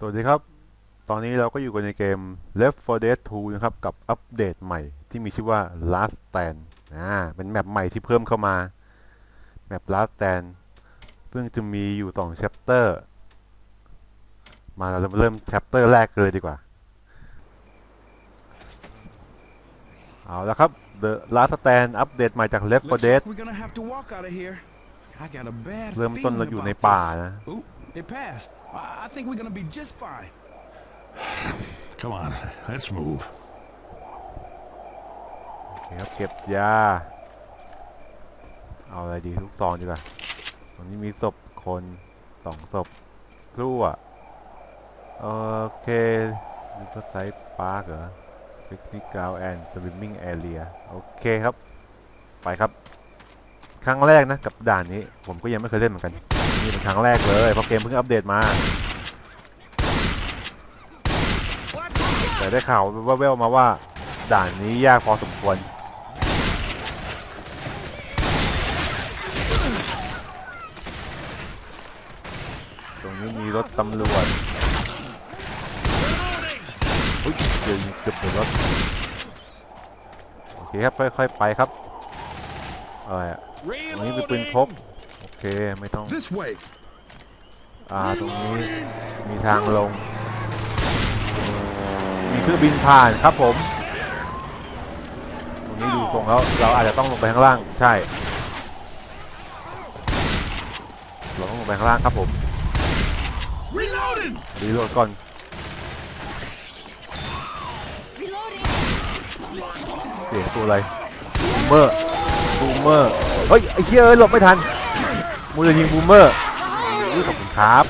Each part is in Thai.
สวัสดีครับ ตอนนี้เราก็อยู่กันในเกม Left 4 Dead 2 นะครับ กับอัปเดตใหม่ที่มีชื่อว่า Last Stand อ่า เป็นแมปใหม่ที่เพิ่มเข้ามา แมป Last Stand ซึ่งจะมีอยู่สอง chapter มาเราเริ่ม chapter แรกเลยดีกว่า เอาละครับ The Last Stand อัปเดตใหม่จาก Left 4 Looks Dead like we're gonna have to walk out of here. I got a bad เริ่มต้น feeling เราอยู่ใน about ป่า this. นะ Oop, it passed. I, I think we're gonna be just fine. Come on, let's move. โอเคครับเก็บยา เอาอะไรดีลูกซองดีกว่าตรงนี้มีศพคนสองศพพลั่วโอเคนี่ก็ไซต์พาร์คเหรอปิกนิกกราวแอนด์สวิมมิ่งแอเรียโอเคครับ ไปครับ ครั้งแรกนะกับด่านนี้ ผมก็ยังไม่เคยเล่นเหมือนกัน นี่เป็นครั้งแรกเลยเพราะเกมเพิ่งอัปเดตมา แต่ได้ข่าวว่าแววๆมาว่า ด่านนี้ยากพอสมควร ตรงนี้มีรถตำรวจอุ้ยเจอเกือบโดนรถโอเคครับค่อยๆไปครับอะไรอะตรงนี้เป็นปืนพก เคไม่ต้อง This way. อ่าตรงนี้มีทางลง มีเครื่องบินผ่านครับผม ตรงนี้ดูทรงแล้วเราอาจจะต้องลงไปข้างล่าง ใช่ เราต้องลงไปข้างล่างครับผม Reloading. รีโหลดก่อน Reloading. เสียงตัวอะไรบูมเมอร์บูมเมอร์ เฮ้ยไอ้เหี้ยเอ้ยหลบไม่ทัน มูจะยิงบูมเมอร์ขอบคุณครับ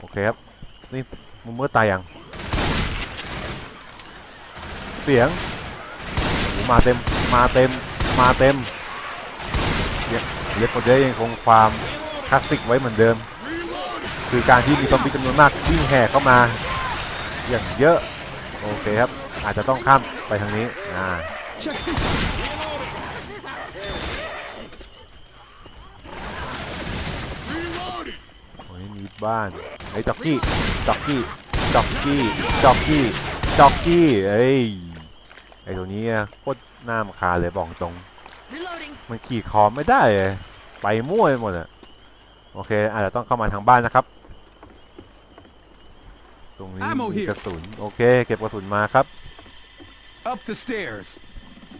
โอเคครับนี่บูมเมอร์ตายยังเสียงโหมาเต็มมาเต็มมาเต็มเนี่ยเลฟโฟเดยังคงความคลาสสิกไว้เหมือนเดิม คือการที่มีซอมบี้จำนวนมากวิ่งแห่เข้ามา อย่างเยอะ โอเคครับ อาจจะต้องข้ามไปทางนี้อ่า Check this out. ตรงนี้มี บ้านไอ้จ็อกกี้จ็อกกี้จ็อกกี้จ็อกกี้จ็อกกี้เอ้ยไอ้ตัวนี้อะโคตรหน้ามคาญเลยบอกตรง Reloading. มันขี่คอมไม่ได้เลยไปมั่วไปหมดอะโอเคอาจจะต้องเข้ามาทางบ้านนะครับ ตรงนี้ Ammo มี here กระสุนโอเค เก็บกระสุนมาครับ Up the stairs.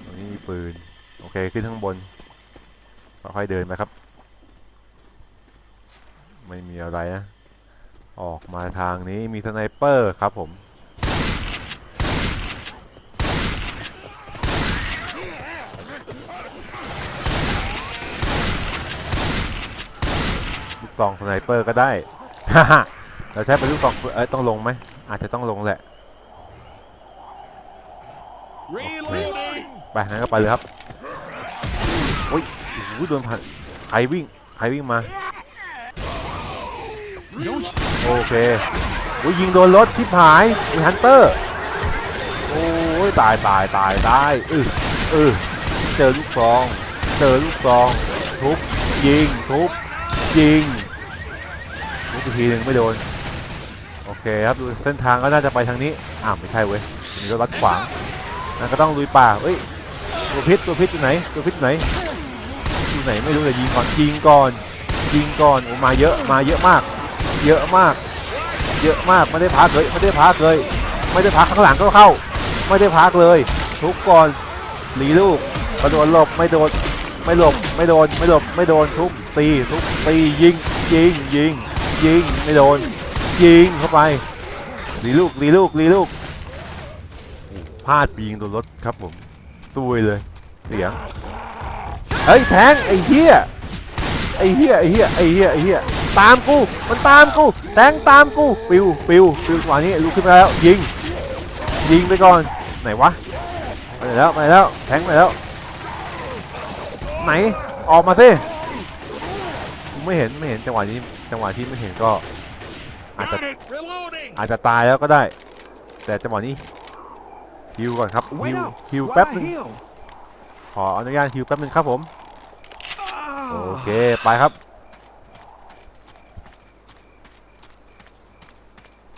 ตรงนี้มีปืน โอเค ขึ้นข้างบนค่อยๆเดินไปครับ ไม่มีอะไรนะออกมาทางนี้มีสไนเปอร์ครับผมลูกซองสไนเปอร์ก็ได้เราใช้เป็นลูกซองเอ้ยต้องลงไหมอาจจะต้องลงแหละไปงั้นก็ไปเลยครับโอ้ยโอ้โหโดนผ่านใครวิ่งใครวิ่งมา โอเคโอ้ยยิงโดนรถที่หายมีฮันเตอร์ โอ้ยตายตายตายตายเออเออเจอลูกซองเจอลูกซองทุบยิงทุบยิงทุบอีกทีหนึ่งไม่โดน โอเคครับดูเส้นทางก็น่าจะไปทางนี้อ้าวไม่ใช่เว้ยมีรถบัสขวางนั่นก็ต้องลุยป่าเอ้ยตัวพิษตัวพิษอยู่ไหนตัวพิษอยู่ไหนอยู่ไหนไม่รู้แต่ยิงก่อนยิงก่อนยิงก่อนโอ้มาเยอะมาเยอะมาก เยอะมาก เยอะมากไม่ได้พักเลยไม่ได้พักเลย ไม่ได้พักข้างหลังก็เข้า ไม่ได้พักเลย ทุกก่อนหลีลูกกระโดดหลบไม่โดนไม่หลบไม่โดนไม่หลบไม่โดนทุบตีทุบตียิงยิงยิงยิงไม่โดนยิงเข้าไปหลีลูกหลีลูกหลีลูกพลาดปียิงโดนรถครับผมตุยเลยเสียงเฮ้ยแทงไอ้เหี้ยไอ้เหี้ยไอ้เหี้ยไอ้เหี้ยไอ้เหี้ย ตามกู มันตามกูแทงตามกูปิวปิวปิวจังหวะนี้ลุกขึ้นมาแล้วยิง ยิงไปก่อนไหนวะไปไหนแล้วไปไหนแล้วแทงไปแล้ว ไหนออกมาสิกูไม่เห็นไม่เห็นจังหวะนี้จังหวะที่ไม่เห็นก็ อาจจะ Got it! Reloading! อาจจะตายแล้วก็ได้ แต่จังหวะนี้ฮิวก่อนครับฮิ wait ว up. ฮิว Why แป๊บหนึง heal? ขออนุญาตฮิวแป๊บหนึงครับผมโอ Ah. เคไปครับ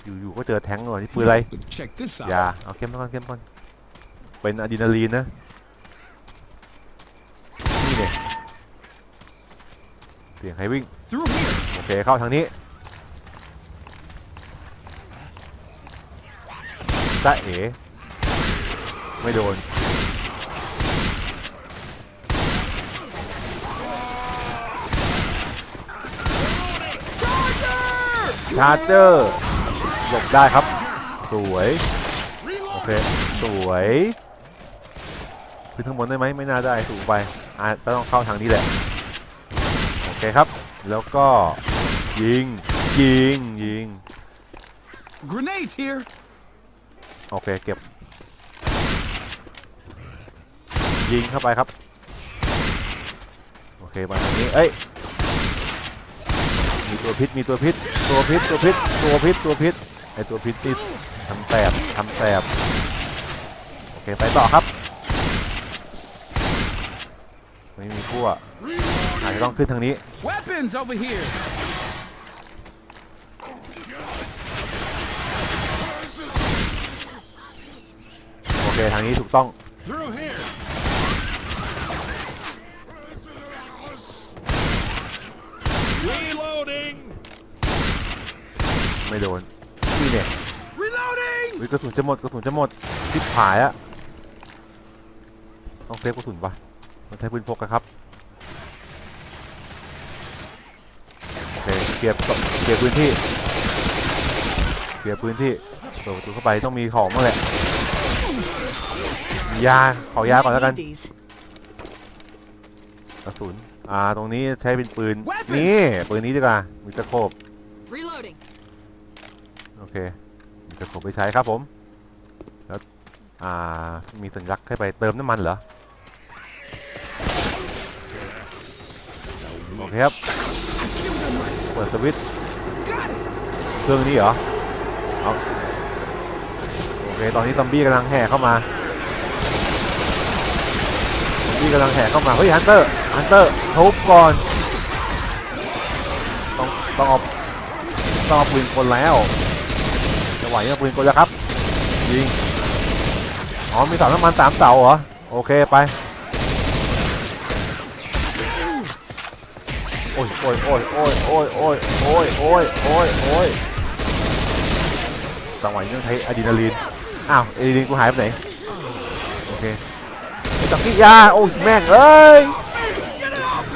อยู่ๆก็เจอแท้งก์เลยนี่ปืนอะไรอย่าเอาเข้มก่อนเข้มก่อนเป็นอะดรีนาลีนนะนี่เนี่ยเสียงใครวิ่งโอเคเข้าทางนี้จ้าเอ๋ไม่โดนชาร์เจอร์ หลบได้ครับ สวย โอเค สวยขึ้นข้างบนได้ไหมไม่น่าได้สูงไปอาจจะต้องเข้าทางนี้แหละ โอเคครับ แล้วก็ยิง ยิง ยิง Grenades here. โอเค เก็บ ยิงเข้าไปครับ โอเคมาทางนี้ เอ้ย มีตัวพิษ มีตัวพิษ ตัวพิษ ตัวพิษ ตัวพิษ ตัวพิษ ไอตัวพิษติดทำแสบทำแสบโอเคไปต่อครับไม่มีขั้วอาจจะต้องขึ้นทางนี้ Weapons over here. โอเคทางนี้ถูกต้อง Through here. 'Reloading! ไม่โดน นี่เนี่ย Reloading. วิกระสุนจะหมดกระสุนจะหมดทิพหายอะต้องเซฟกระสุนปะมันใช้ปืนพกอะครับโอเคเคลียร์เคลียร์พื้นที่เคลียร์พื้นที่เปิดประตูเข้าไปต้องมีของมาแหละมียาขอยาก่อนแล้วกัน Need these. กระสุนอ่าตรงนี้ใช้เป็นปืนนี่ปืนนี้ดีกว่ามีตะโขบ Reloading. โอ เคมีตะโขบไปใช้ครับผม แล้ว อ่า มีสัญลักษณ์ให้ไปเติมน้ำมันเหรอ โอเคครับ เปิดสวิตช์เครื่องนี้เหรอ เอาโอเค ตอนนี้ซอมบี้กำลังแห่เข้ามาซอมบี้กำลังแห่เข้ามา เฮ้ยฮันเตอร์ฮันเตอร์ทุบก่อน ต้องต้องเอาต้องเอาปืนกลแล้ว ไหวเอาปืนกลแล้วครับ ยิง อ๋อ มีสาน้ำมันสามเสาเหรอ โอเคไป โอ้ยโอ้ยโอ้ยโอ้ยโอ้ยโอ้ยโอ้ยโอ้ยโอ้ยโอ้ยจังหวะนี้ต้องใช้อะดรีนาลีน อ้าวอะดรีนาลีนกูหายไปไหน โอเคจักรียา โอ้ยแม่งเอ้ย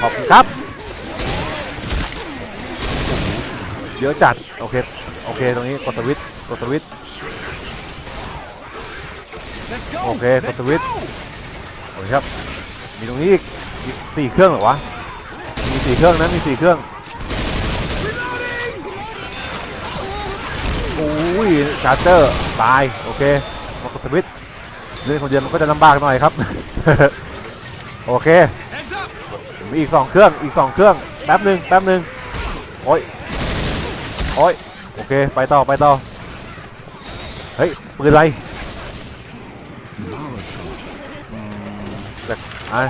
ขอบคุณครับ เยอะจัด โอเค โอเค ตรงนี้กดสวิตช์ กดสวิตช์ Let's go. โอเคกด Let's สวิตช์ go. โอเคครับ มีตรงนี้อีกอีกสี่เครื่องเหรอวะ มีสี่เครื่องนะมีสี่เครื่องโอ้ยชาร์เจอร์ตายโอเคมากดสวิตช์เล่นคนเดียวมันก็จะลำบากหน่อยครับ โอเค Heads up. มีอีกสองเครื่องอีกสองเครื่องแป๊บหนึ่งแป๊บหนึ่งโอ้ยโอ้ยโอเค ไปต่อไปต่อ เฮ้ยปืนอะไรแต่อะ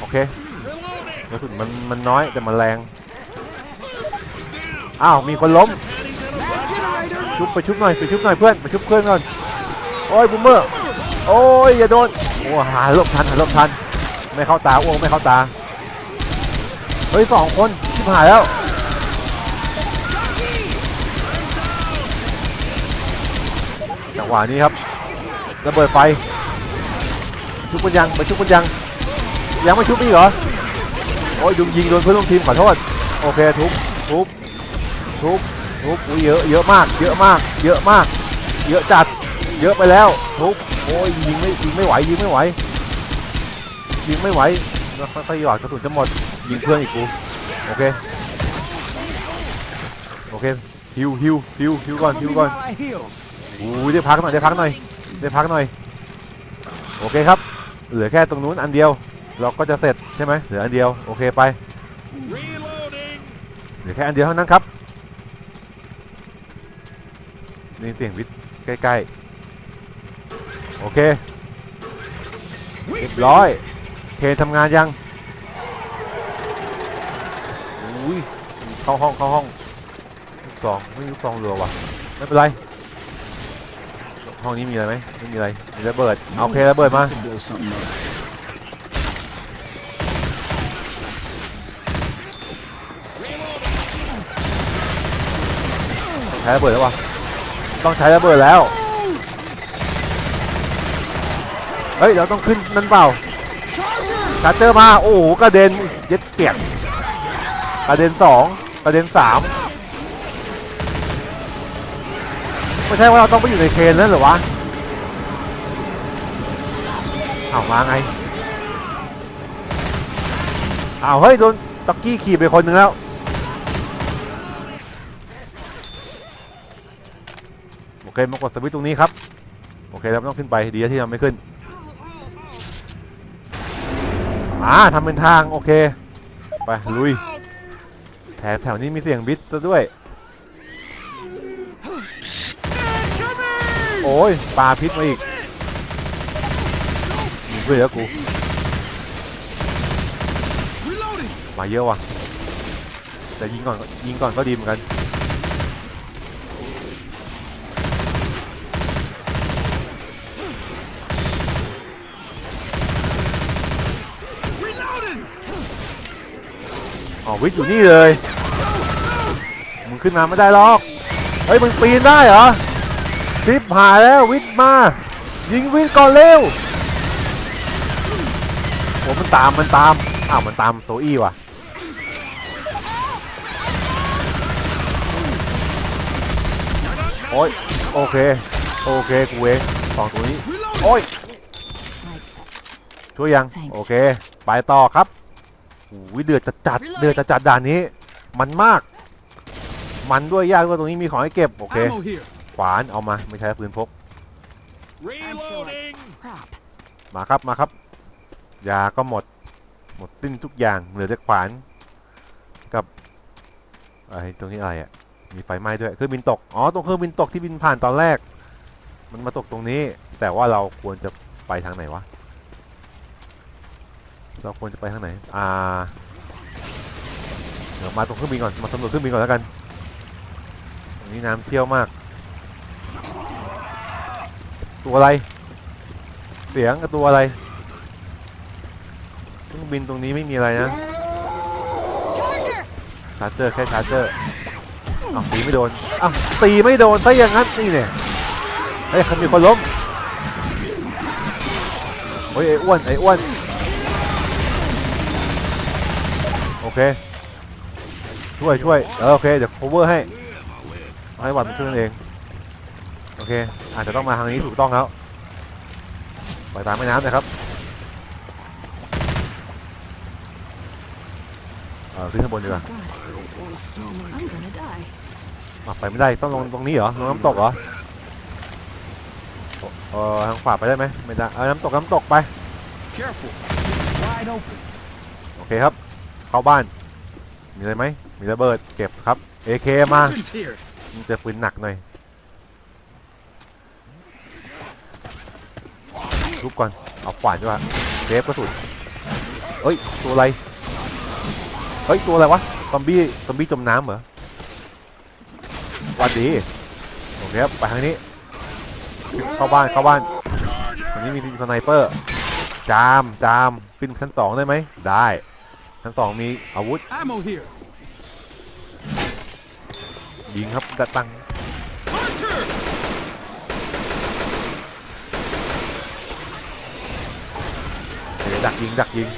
โอเค Reloading! กระสุนมันมันน้อยแต่มันแรง อ้าว มีคนล้ม ชุบไปชุบหน่อยไปชุบหน่อยเพื่อนไปชุบเพื่อนก่อน โอ้ยบูมเมอร์ โอ้ยอย่าโดน โอ้หาหลบทันหาหลบทัน ไม่เข้าตาอ้วงไม่เข้าตา เฮ้ยสองคนชิบหายแล้ว จังหวะนี้ครับระเบิดไฟชุบกันยังไปชุบกันยังยังไม่ชุบอีกเหรอโอ้ยดุมยิงโดนเพื่อนร่วมทีมขอโทษโอเคทุบทุบทุบทุบอุ้ยเยอะเยอะมาก เยอะมาก เยอะมาก เยอะจัดเยอะไปแล้วทุบโอ้ยยิงไม่ยิงไม่ไหวยิงไม่ไหวยิงไม่ไหวแล้วค่อยๆหยอดกระสุนจะหมดยิงเพื่อนอีกกูโอเคโอเคฮิวฮิวฮิวฮิวก่อนฮิวก่อน อุ้ยได้พักหน่อยได้พักหน่อยได้พักหน่อย โอเคครับ เหลือแค่ตรงนู้นอันเดียว เราก็จะเสร็จใช่ไหมเหลืออันเดียวโอเคไปเหลือแค่อันเดียวเท่านั้นครับนี่เสียงวิทย์ใกล้ๆโอเคเรียบร้อยเคนทำงานยังอุ้ยเข้าห้องเข้าห้องลูกซองไม่มีลูกซองเรือว่ะไม่เป็นไร ห้องนี้มีอะไรไหมไม่มีอะไร มีระเบิดเอาโอเคระเบิดมา This'll blow something up. ใช้ระเบิดแล้ววะต้องใช้ระเบิดแล้ว เฮ้ย เราต้องขึ้นนั่นเปล่าชาร์เจอร์มา โอ้โหกระเด็นเย็ดเปียกกระเด็นสองกระเด็นสาม ไม่ใช่ว่าเราต้องไปอยู่ในเคนนั่นเหรอวะเอามาไงเอาวเฮ้ยโดนต็อกกี้ขี่ไปคนหนึ่งแล้วโอเคมากดสวิตช์ตรงนี้ครับโอเคเราต้องขึ้นไปดีที่เราไม่ขึ้นอ่าทำเป็นทางโอเคไปลุยแถวแถวนี้มีเสียงบิดซะด้วย โอ้ยปลาพิษมาอีกมีเพื่อนแล้วกู มาเยอะว่ะ แต่ยิงก่อนยิงก่อนก็ดีเหมือนกันอ๋อวิทย์อยู่นี่เลย มึงขึ้นมาไม่ได้หรอก เฮ้ย มึงปีนได้เหรอ ทิปหายแล้ววิทย์มา ยิงวิทย์ก่อนเร็วโอ้มันตามมันตามอ้าวมันตามโซอี้ว่ะโอ้ยโอเคโอเคกูเองสองตัวนี้ Reloading. โอ้ยช่วยยัง Thanks โอเค ไปต่อครับอุ้ยเดือดจัดจัดๆ Reloading เดือดจัดจัดๆด่านนี้ มันมาก มันด้วยยากด้วยตรงนี้มีของให้เก็บ โอเค Ammo here. ขวานเอามาไม่ใช้ปืนพก Reloading. Crap. มาครับมาครับยาก็หมด หมดสิ้นทุกอย่างเหลือแต่ขวานกับไอ้ตรงนี้อะไรอะมีไฟไหม้ด้วยเครื่องบินตกอ๋อตรงเครื่องบินตกที่บินผ่านตอนแรก มันมาตกตรงนี้ แต่ว่าเราควรจะไปทางไหนวะเราควรจะไปทางไหนอ่าเดี๋ยวมาตรงเครื่องบินก่อนมาสำรวจเครื่องบินก่อนแล้วกันตรงนี้น้ำเที่ยวมาก ตัวอะไร เสียงกับตัวอะไรเครื่องบินตรงนี้ไม่มีอะไรนะชาร์เจอร์แค่ชาร์เจอร์อ้าวตีไม่โดนอ้าวตีไม่โดนซะอย่างนั้นนี่เนี่ยเฮ้ยเขามีคนล้มเฮ้ยไอ้อ้วนไอ้อ้วนโอเคช่วยช่วยเออโอเคเดี๋ยว cover ให้ให้หวัดมันช่วยเอง เค อาจจะต้องมาทางนี้ถูกต้องแล้วไปตามแม่น้ำนะครับเออขึ้นข้างบนดีกว่าอะไปไม่ได้ต้องลงตรงนี้เหรอลงน้ำตกเหรอเออทางขวาไปได้ไหมไม่ได้เอาน้ำตกน้ำตกไป โอเคครับ เข้าบ้าน มีอะไรไหมมีระเบิดเก็บครับ AK มา Weapons here. มันจะปืนหนักหน่อย ทุบก่อน เอาขวานดีกว่าเซฟกระสุนเฮ้ย ตัวอะไร เฮ้ย ตัวอะไรวะ ซอมบี้ ซอมบี้จมน้ำเหรอหวัดดีโอเคครับไปทางนี้ เข้าบ้าน เข้าบ้านตรงนี้มีสไนเปอร์ จาม จาม ขึ้นชั้นสองได้ไหม ได้ ชั้นสองมีอาวุธ Ammo here. ยิงครับกระตัง Hunter. เดักยิงดักยิง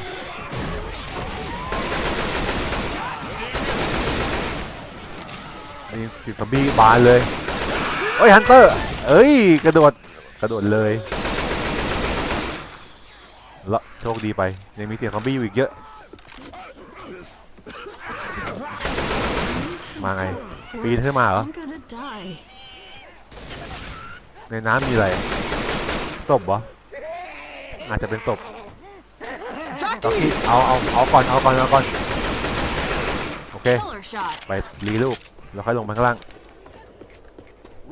นี่สิซอมบี้บานเลยเฮ้ยฮันเตอร์เอ้ยกระโดดกระโดดเลยละโชคดีไปยังมีเสียงซอมบี้อยู่อีกเยอะมาไงปีนขึ้นมาเหรอในน้ำมีอะไรศพเหรออาจจะเป็นศพ ต็อกกี้เอาเอาเอาก่อนเอาก่อนเอาก่อนโอเค Killer shot. ไปรีลูกแล้วค่อยลงมาข้างล่าง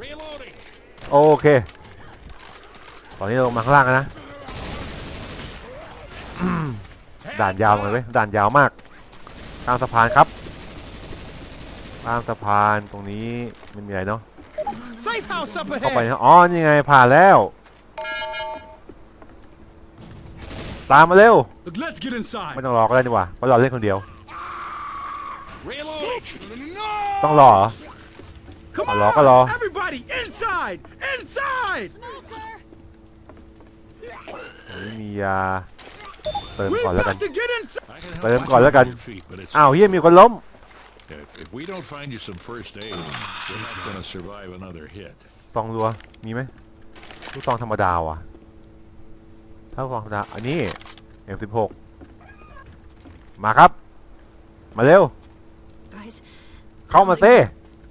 Reloading. โอเค ตอนนี้ลงมาข้างล่างแล้วนะ ด่านยาวเลยเว้ยด่านยาวมากข้ามสะพานครับข้ามสะพานตรงนี้ไม่มีอะไรเนาะ Safe house up เข้าไป ahead. นะอ๋อ นี่ไงผ่านแล้ว ตามมาเร็ว Look, let's get ไม่ inside. ต้องรอก็ได้นี่หว่าเพราะเราเล่นคนเดียว Reload. ต้องรอเหรอ Come Hello, on, hello. everybody, inside, inside. ไม่มียาเติม We've ก่อนแล้วกัน got to get inside. I can help But I'm you gonna let on go. your feet, but it's อ้าวเฮียมีคนล้ม if, if we don't find you some first aid, you're not gonna survive another hit. ซองรัวมีไหมลูกซองธรรมดาว่ะ ถ้าลูกซองธรรมดาอันนี้ M16 มาครับ มาเร็ว Guys, เข้ามาเซ่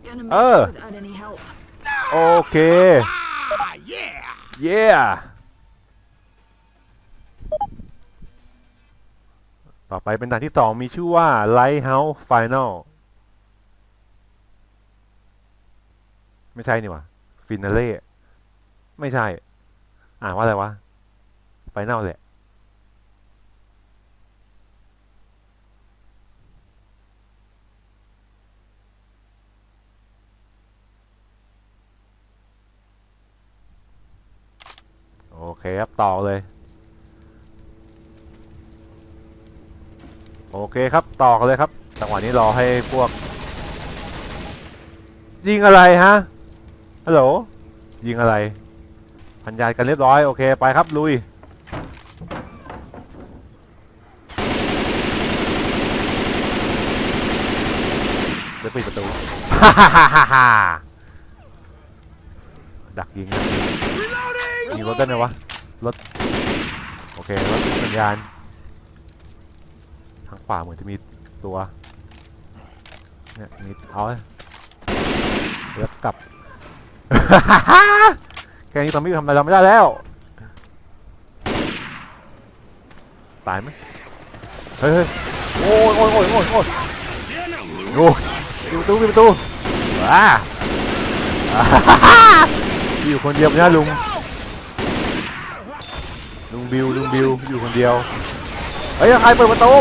gonna make Uh. it without any help. โอเค Ah, yeah. เย้ต่อไปเป็นด่านที่สองมีชื่อว่า Lighthouse Final ไม่ใช่นี่หว่า Finale ไม่ใช่ อ่านว่าอะไรวะ Final แหละโอเคครับ ต่อเลย โอเคครับ ต่อกันเลยครับจังหวะนี้รอให้พวก ยิงอะไรฮะฮัลโหลยิงอะไรพันยานกันเรียบร้อย โอเค ไปครับ ลุย เดี๋ยวปิดประตู ฮ่าฮ่าฮ่าฮ่าฮ่าดักยิงดักยิง Reloading. มีรถได้ไหมวะ รถ โอเค รถสัญญาณ ทางขวาเหมือนจะมีตัว เนี่ยมีเอาเลยแล้วกลับแค่นี้ตอนนี้ทำอะไรเราไม่ได้แล้ว ตายไหมเฮ้ยเฮ้ยโอ้ยโอ้ยโอ้ยโอ้ยโอ้ยโอ้ยปิดประตูปิดประตู ว้าอยู่คนเดียวไม่ได้ลุง ลุงบิวลุงบิวอยู่คนเดียว เฮ้ยใครเปิดประตู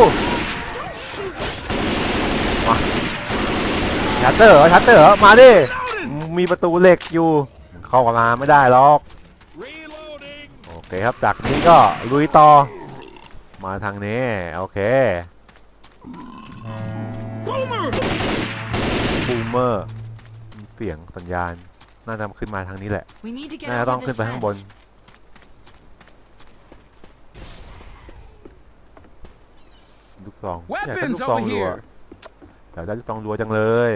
มาชัตเตอร์เหรอชัตเตอร์เหรอมาดิ มีประตูเหล็กอยู่ เข้ามาไม่ได้หรอก Reloading. โอเคครับ จากนี้ก็ลุยต่อ มาทางนี้ โอเค Boomer. บูมเมอร์ เสียงสัญญาณ น่าจะขึ้นมาทางนี้แหละ We need to get น่าจะ over ต้อง this ขึ้นไปข้างบน fence. ลูกซองอยากได้ Weapons ลูกซอง over รัว here. อยากได้ลูกซองรัวจังเลย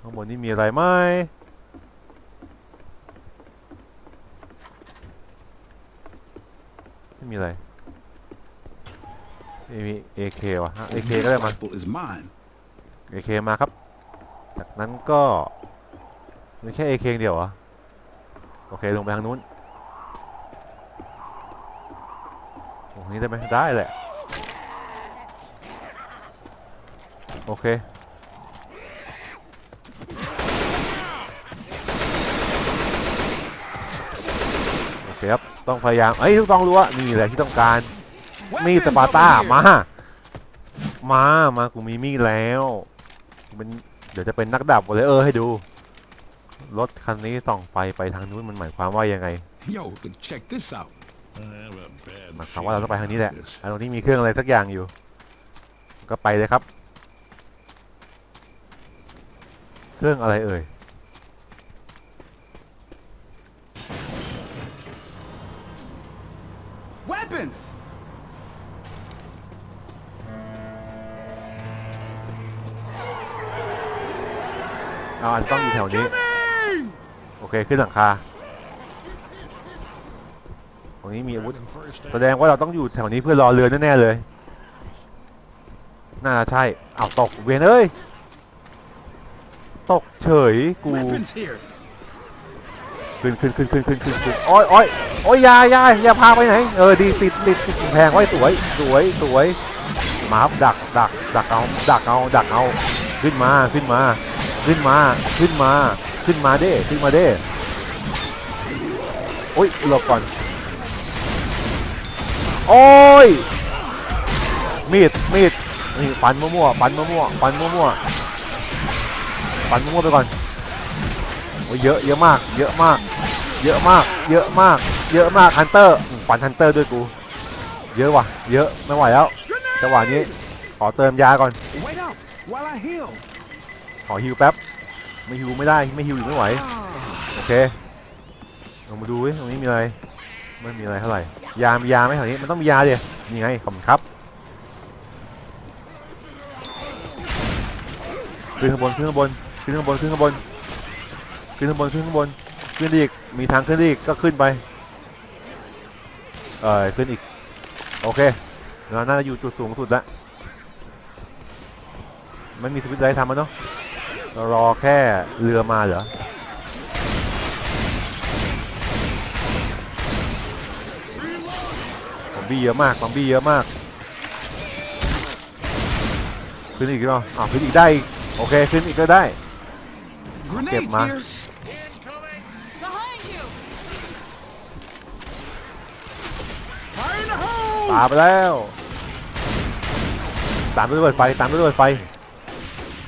ข้างบนนี่มีอะไรไหมไม่มีอะไรไม่มี AK ว่ะฮะ AK ก็ได้ This มา rifle is mine. AK มาครับ จากนั้นก็ไม่ใช่ AK อย่างเดียวเหรอ โอเคลงไปทางนู้นโอ้นี่ได้ไหมได้แหละ โอเคโอเคครับ ต้องพยายามเอ้ยต้องรู้ว่านี่แหละที่ต้องการ มีดสปาร์ต้ามา มา มากูมีมีดแล้วเป็น เดี๋ยวจะเป็นนักดาบวอลเลเยอร์ให้ดู รถคันนี้ส่องไฟไปทางนู้นมันหมายความว่ายังไง Yo, but check this out. I have a bad หมายความว่าเราต้องไปทางนี้แหละ feeling about อันตรงนี้มีเครื่องอะไรสักอย่างอยู่ ก็ไปเลยครับ เครื่องอะไรเอ่ย Weapons. เอาอันต้องอยู่แถวนี้ Incoming! โอเค ขึ้นหลังคา ตรงนี้มีอาวุธ this. First แสดงว่าเราต้องอยู่แถวนี้เพื่อรอเรือแน่ๆเลย น่าจะใช่ เอาตกเวียนเอ้ย ตกเฉยกู Weapons here. ขึ้นขึ้นขึ้นขึ้นขึ้นขึ้นขึ้นโอ้ยโอ้ยโอ้ยอยาอยาอย่าพาไปไหน เออดีติดติดติดกำแพงไว้สวย สวยสวยมาครับดักดักดักเอาดักเอาดักเอา ขึ้นมาขึ้นมา ขึ้นมา ขึ้นมา ขึ้นมาเด้ ขึ้นมาเด้โอ้ยหลบก่อน โอ้ย มีด มีด นี่ฟันมั่วๆฟันมั่วๆฟันมั่วๆฟันมั่วๆไปก่อนโอ้ยเยอะ เยอะมาก เยอะมาก เยอะมาก เยอะมาก เยอะมากฮันเตอร์ ปันฮันเตอร์ด้วยกู เยอะว่ะ เยอะ ไม่ไหวแล้ว จังหวะนี้ ขอเติมยาก่อน ขอฮิวแป๊บ ไม่ฮิวไม่ได้ไม่ฮิวอยู่ไม่ไหว โอเคลองมาดูว้ยตรงนี้มีอะไร ไม่มีอะไรเท่าไหร่ ยา มียาไหมแถวนี้ มันต้องมียาดินี่ไงขอบคุณครับขึ้นข้างบนขึ้นข้างบนขึ้นข้างบนขึ้นข้างบนขึ้นข้างบนขึ้นข้างบนขึ้นอีกมีทางขึ้นอีกก็ขึ้นไปเออขึ้นอีกโอเคเราน่าจะอยู่จุดสูงสุดแล้วไม่มีสวิตช์อะไรทำมันเนาะ รารอแค่เรือมาเหรอซอมบี้เยอะมากซอมบี้เยอะมากขึ้นอีกหรือเปล่าอ้าวขึ้นอีกได้อีกโอเคขึ้นอีกก็ได้ Grenades ma. here. Behind you! Fire in the hole. ตามไปแล้วตามด้วยระเบิดไฟตามด้วยระเบิดไฟ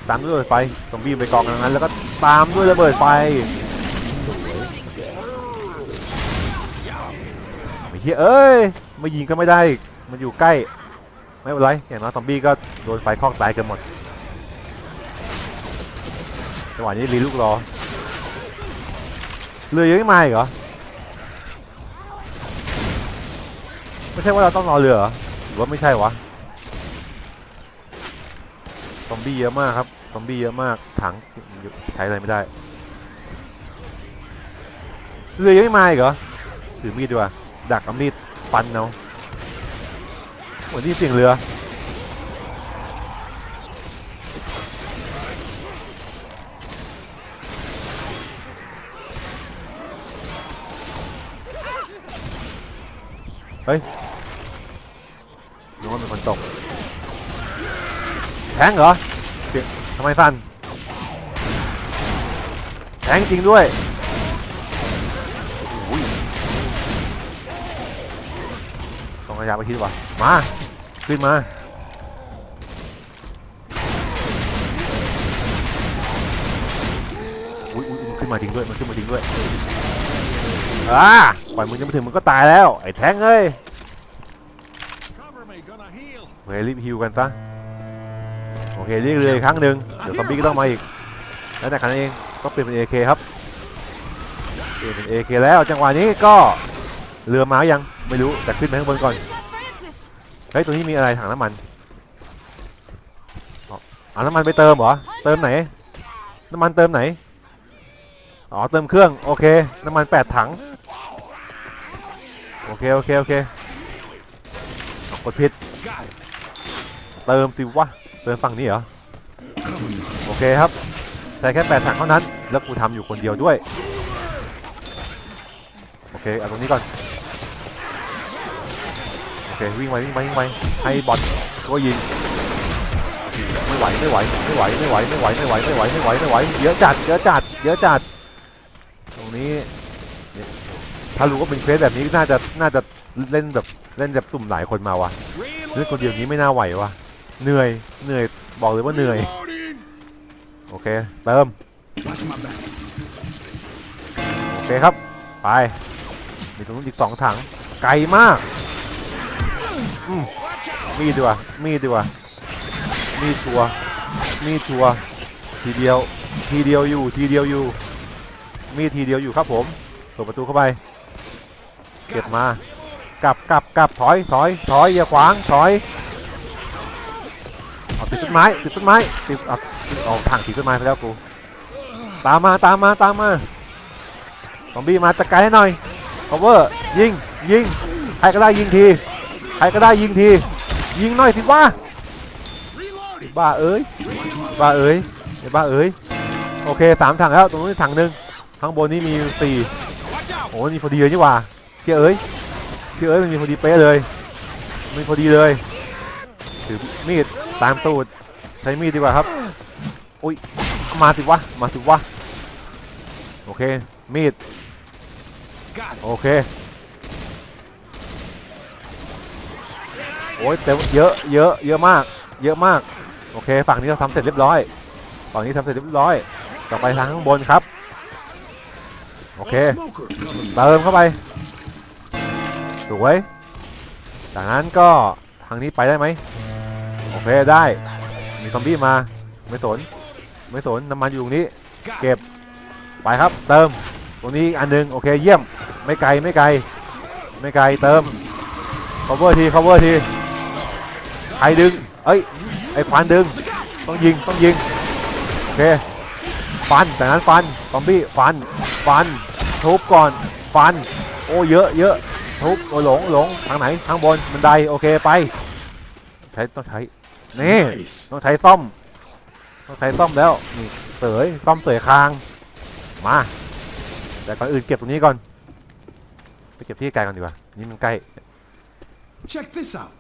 ตามด้วยไฟซอมบี้ไปกองกันนั้น แล้วก็ตามด้วยระเบิดไฟไอ้เหี้ยเอ้ยมายิงก็ไม่ได้ มันอยู่ใกล้ ไม่เป็นไร อย่างน้อยซอมบี้ก็โดนไฟคลอกตายกันหมด จังหวะนี้รีลูกรอ เรือยังไม่มาอีกเหรอ ไม่ใช่ว่าเราต้องรอเรือหรอหรือว่าไม่ใช่วะ ซอมบี้เยอะมากครับซอมบี้เยอะมากถังใช้อะไรไม่ได้เรือยังไม่มาอีกเหรอถือมีดดีกว่าดักเอามีดฟันเอาเหมือนที่เสียงเรือเฮ้ยนึกว่าเป็นคนตก แทงเหรอเสียงทำไมสั้นแทงจริงด้วยโอ้โหต้องระยะไปคิดว่ะมา ขึ้นมาอุ้ยอุ๊ยมันขึ้นมาจริงด้วยมันขึ้นมาจริงด้วยอ่าปล่อยมึงจะมาถึงมึงก็ตายแล้ว ไอ้แทงเอ้ย Cover me, gonna heal. โอเครีบฮิวกันซะ โอเคเรียกเรืออีกครั้งหนึ่งเดี๋ยวซอมบี้ก็ต้องมาอีก แล้วแต่กันเองก็เปลี่ยนเป็น AK ครับเปลี่ยนเป็น AK แล้วจังหวะนี้ก็เรือมายังไม่รู้แต่ขึ้นไปข้างบนก่อนเฮ้ยตรงนี้มีอะไรถังน้ำมันอ๋อเอาน้ำมันไปเติมเหรอเติมไหน น้ำมันเติมไหนอ๋อเติมเครื่องโอเคน้ำมันแปดถังโอเคโอเคโอเคอากดผิดเติมสิวะ เติมฝั่งนี้เหรอ โอเคครับใส่แค่แปดถังเท่านั้น แล้วกูทำอยู่คนเดียวด้วย โอเค เอาตรงนี้ก่อน โอเค วิ่งไปวิ่งไปวิ่งไปให้บอลก็ยิง ไม่ไหวไม่ไหวไม่ไหวไม่ไหวไม่ไหวไม่ไหวไม่ไหวไม่ไหวไม่ไหวเยอะจัดเยอะจัดเยอะจัด ตรงนี้ ถ้ารู้ว่าเป็นเควสแบบนี้น่าจะน่าจะเล่นแบบเล่นแบบตุ่มหลายคนมาวะเล่นคนเดียวนี้ไม่น่าไหววะ เหนื่อย เหนื่อย บอกเลยว่าเหนื่อย Reloading. โอเค เติม Watch my back. โอเคครับ ไป มีตรงนู้นอีกสองถัง ไกลมากอืมมีดดีกว่า มีดดีกว่า มีดชัวร์มีดชัวร์ทีเดียว ทีเดียวอยู่ ทีเดียวอยู่ มีดทีเดียวอยู่ครับผมเปิดประตูเข้าไป เก็บมา กลับกลับกลับถอย ถอย ถอย อย่าขวาง ถอย เอาติดต้นไม้ติดต้นไม้ติดเอาเอาถังติดต้นไม้ไปแล้วกูตามมาตามมาตามมาซอมบี้มาจัดการให้หน่อย cover ยิงยิงใครก็ได้ยิงทีใครก็ได้ยิงที ยิงหน่อยสิว่าบ้าเอ้ยบ้าเอ้ยไอ้บ้าเอ้ยโอเคสามถังแล้วตรงนู้นถังหนึ่งข้างบนนี้มีสี่โอ้มีพอดีเลยนี่หว่าเชี่ยเอ้ยเชี่ยเอ้ยมันมีพอดีเป๊ะเลยมีพอดีเลยถือมีด ตามตูดใช้มีดดีกว่าครับอุ้ยมาสิวะมาสิวะโอเคมีดโอเคโอ้ยเต็มเยอะเยอะเยอะมาก เยอะมากโอเคฝั่งนี้เราทำเสร็จเรียบร้อยฝั่งนี้ทำเสร็จเรียบร้อย ต่อไปทางข้างบนครับโอเคเติมเข้าไปสวยจากนั้นก็ทางนี้ไปได้ไหม โอเคได้ มีซอมบี้มา ไม่สน ไม่สนน้ำมันอยู่ตรงนี้ เก็บ ไปครับ เติม ตรงนี้อันหนึง โอเค เยี่ยม ไม่ไกล ไม่ไกล ไม่ไกล เติม cover ที cover ที ใครดึง เอ้ย ไอ้ควันดึง ต้องยิง ต้องยิง โอเค ฟันจากนั้นฟัน ซอมบี้ ฟัน ฟัน ทุบก่อน ฟัน โอ้ เยอะ เยอะทุบโอ้หลง หลง ทางไหน ทางบน บันได โอเค ไป ใช้ต้องใช้ นี่ Nice. ต้องใช้ซ่อมต้องใช้ซ่อมแล้วนี่เสยซ่อมเสยคางมาแต่ก่อนอื่นเก็บตรงนี้ก่อนไปเก็บที่ไกลก่อนดีกว่านี่มันใกล้ Check this out.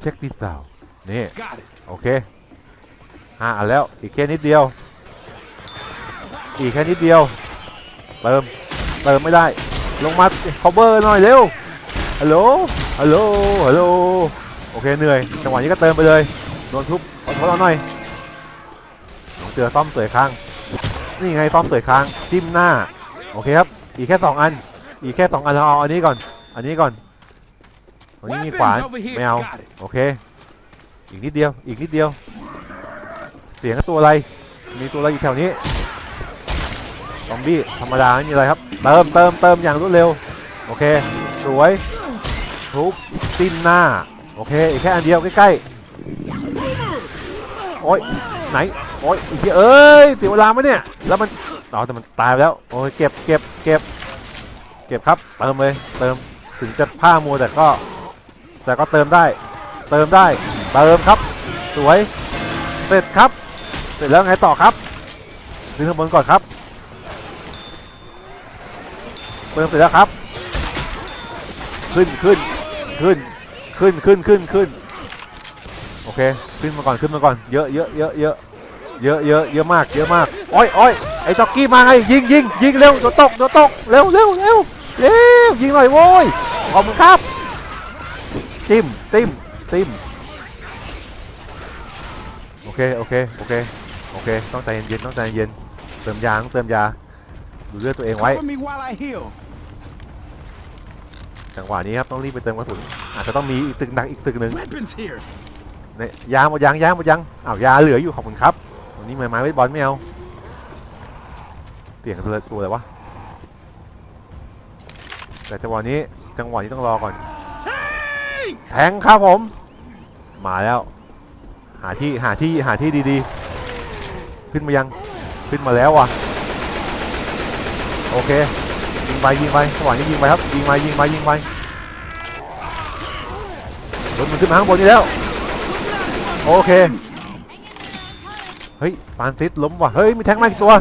เช็คดิสาวนี่ Got it. โอเคห้าอันแล้วอีกแค่นิดเดียว อีกแค่นิดเดียว เติม เติมไม่ได้ ลงมา cover หน่อยเร็วฮัลโหลฮัลโหลฮัลโหลโอเคเหนื่อยจังหวะนี้ก็เติมไปเลย โดนทุบขอโทษเราหน่อยน้องเจอซ่อมเสยค้าง นี่ไงซ่อมเสยค้างจิ้มหน้า โอเคครับ อีกแค่สองอัน อีกแค่สองอันเราเอาอันนี้ก่อน อันนี้ก่อน อันนี้มีขวาน Weapons over here. ไม่เอา Got it. โอเค อีกนิดเดียว อีกนิดเดียว เสียงตัวอะไร มีตัวอะไรอยู่แถวนี้ซอมบี้ธรรมดาไม่มีอะไรครับ เติมเติมเติมอย่างรวดเร็ว โอเค สวยทุบติ้นหน้า โอเค อีกแค่อันเดียวใกล้ๆ โอ้ยไหนโอ้ยอีกทีเอ้ยเสียเวลาไหมเนี่ยแล้วมันอ๋อแต่มันตายไปแล้วโอ้ยเก็บเก็บเก็บเก็บครับเติมเลยเติมถึงจะผ้ามัวแต่ก็ แต่ก็เติมได้ เติมได้ เติมครับ สวยเสร็จครับ เสร็จแล้วไงต่อครับขึ้นข้างบนก่อนครับเติมเสร็จแล้วครับ ขึ้นขึ้นขึ้นขึ้นขึ้นขึ้นขึ้น เคขึ้นมาก่อนขึ้นมาก่อนเยอะเยอะเยอะเยอะเยอะเยอะเยอะมากเยอะมากโอ้ยโอ้ยไอ้จ็อกกี้มาไงยิงยิงยิงเร็วโดนตกโดนตกเร็วเร็วเร็วเร็วยิงหน่อยโว้ยขอบคุณครับจิ้มจิ้มจิ้มโอเคโอเคโอเคโอเคต้องใจเย็นๆต้องใจเย็นเติมยาต้องเติมยาดูเลือดตัวเองไว้ Cover me while I heal. จังหวะนี้ครับต้องรีบไปเติมกระสุนอาจจะต้องมีอีกตึกหนักอีกตึกหนึ่ง Weapons here. เนี่ยยาหมดยังยาหมดยังอ้าวยาเหลืออยู่ขอบคุณครับวันนี้ไม้ไม้เวทบอลไม่เอาเปลี่ยนตัวตัวอะไรวะแต่จังหวะนี้จังหวะนี้ต้องรอก่อน แทงครับผม มาแล้ว หาที่หาที่หาที่ดีๆ ขึ้นมายังขึ้นมาแล้วว่ะโอเคยิงไปยิงไปจังหวะนี้ยิงไปครับยิงไปยิงไปยิงไปรถมันขึ้นมาข้างบนนี่แล้ว โอเค เฮ้ยปานติสล้มว่ะ เฮ้ย มีแทงมาอีกตัว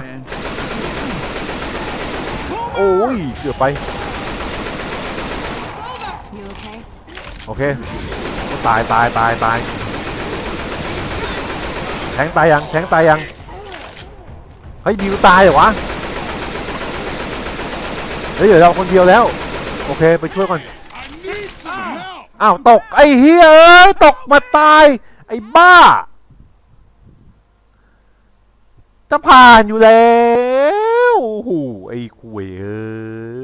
โอ้ย เกือบไป โอเค ตายตายตายตายแทงตายยัง แทงตายยัง เฮ้ย บิวตายเหรอวะ เฮ้ย เดี๋ยวเราคนเดียวแล้ว โอเค ไปช่วยก่อน อ้าว ตก ไอ้เฮียตกมาตาย ไอ้บ้า จะผ่านอยู่แล้ว โอ้โห ไอ้คุยเอ้